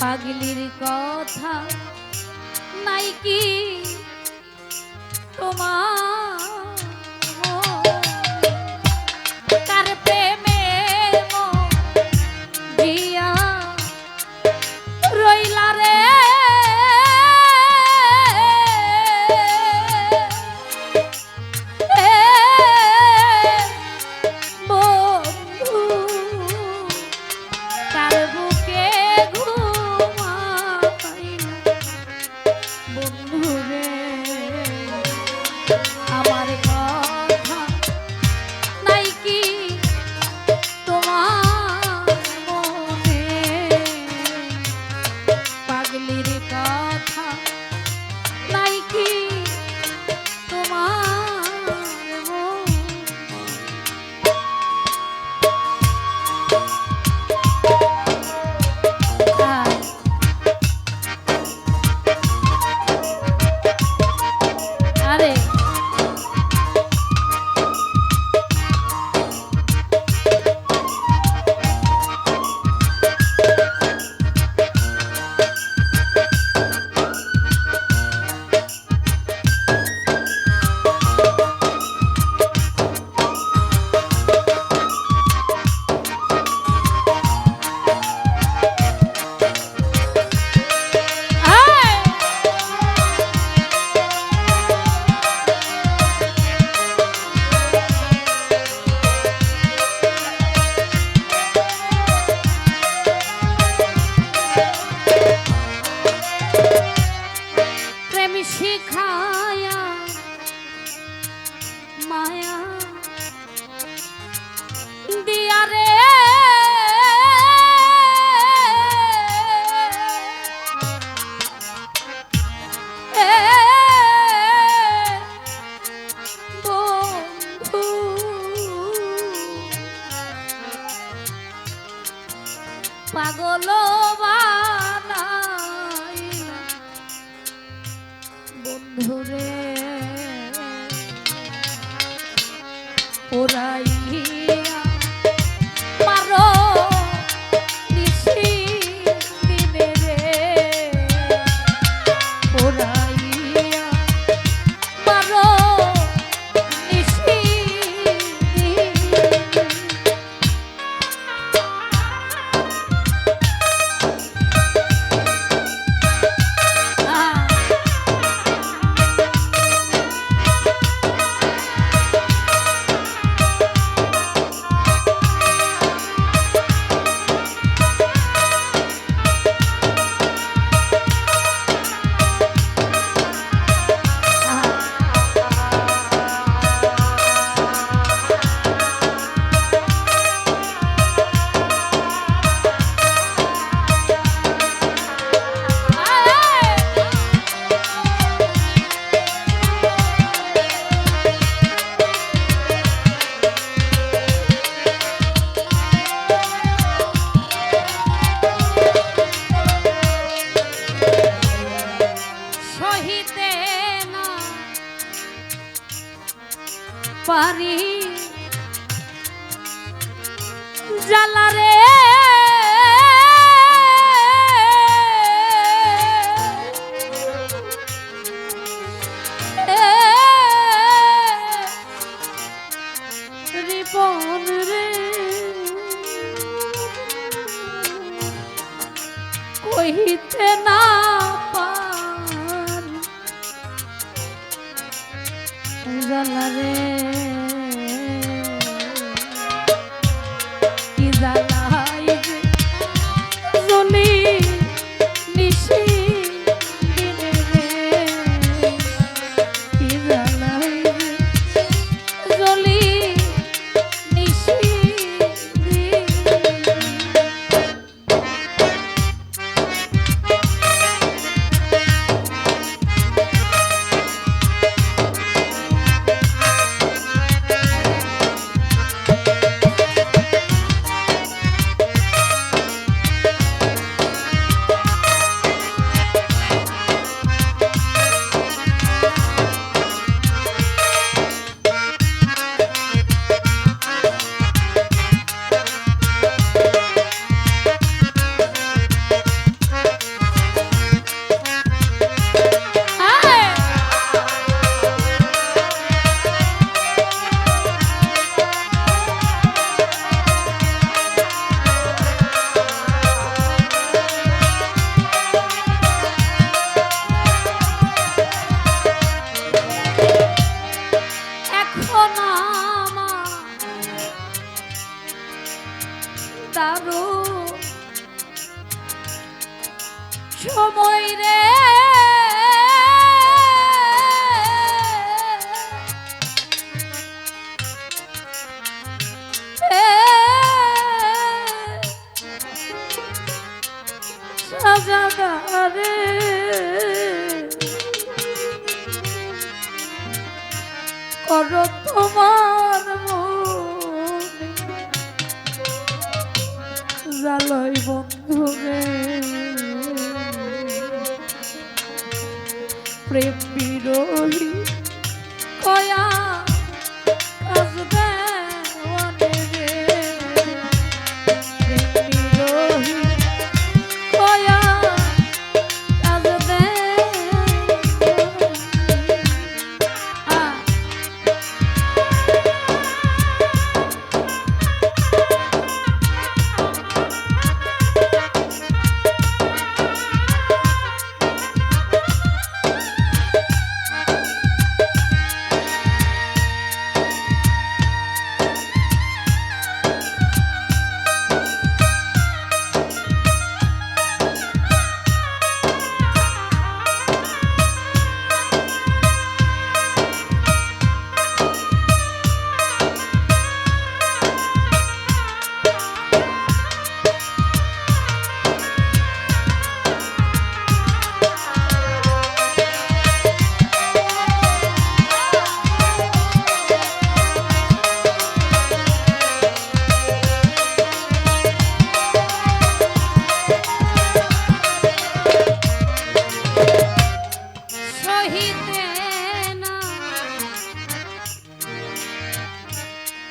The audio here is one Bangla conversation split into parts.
পাগলির কথা। নাই কি তোমার কার প্রেম জ্বালা রে। রে। না পার। জ্বালা রে। দারু সময় রে। সাজাদারে করো তোমার জালয় বন্ধু প্রেম কয়া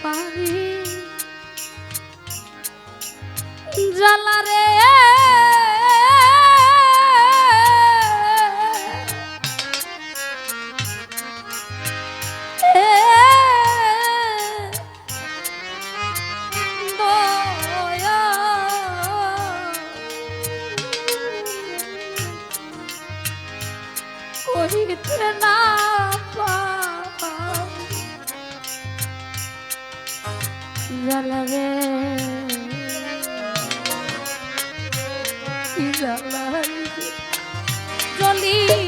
পারি। জ্বালারে। কহিতে না জ্বালাবে জ্বালাই জলি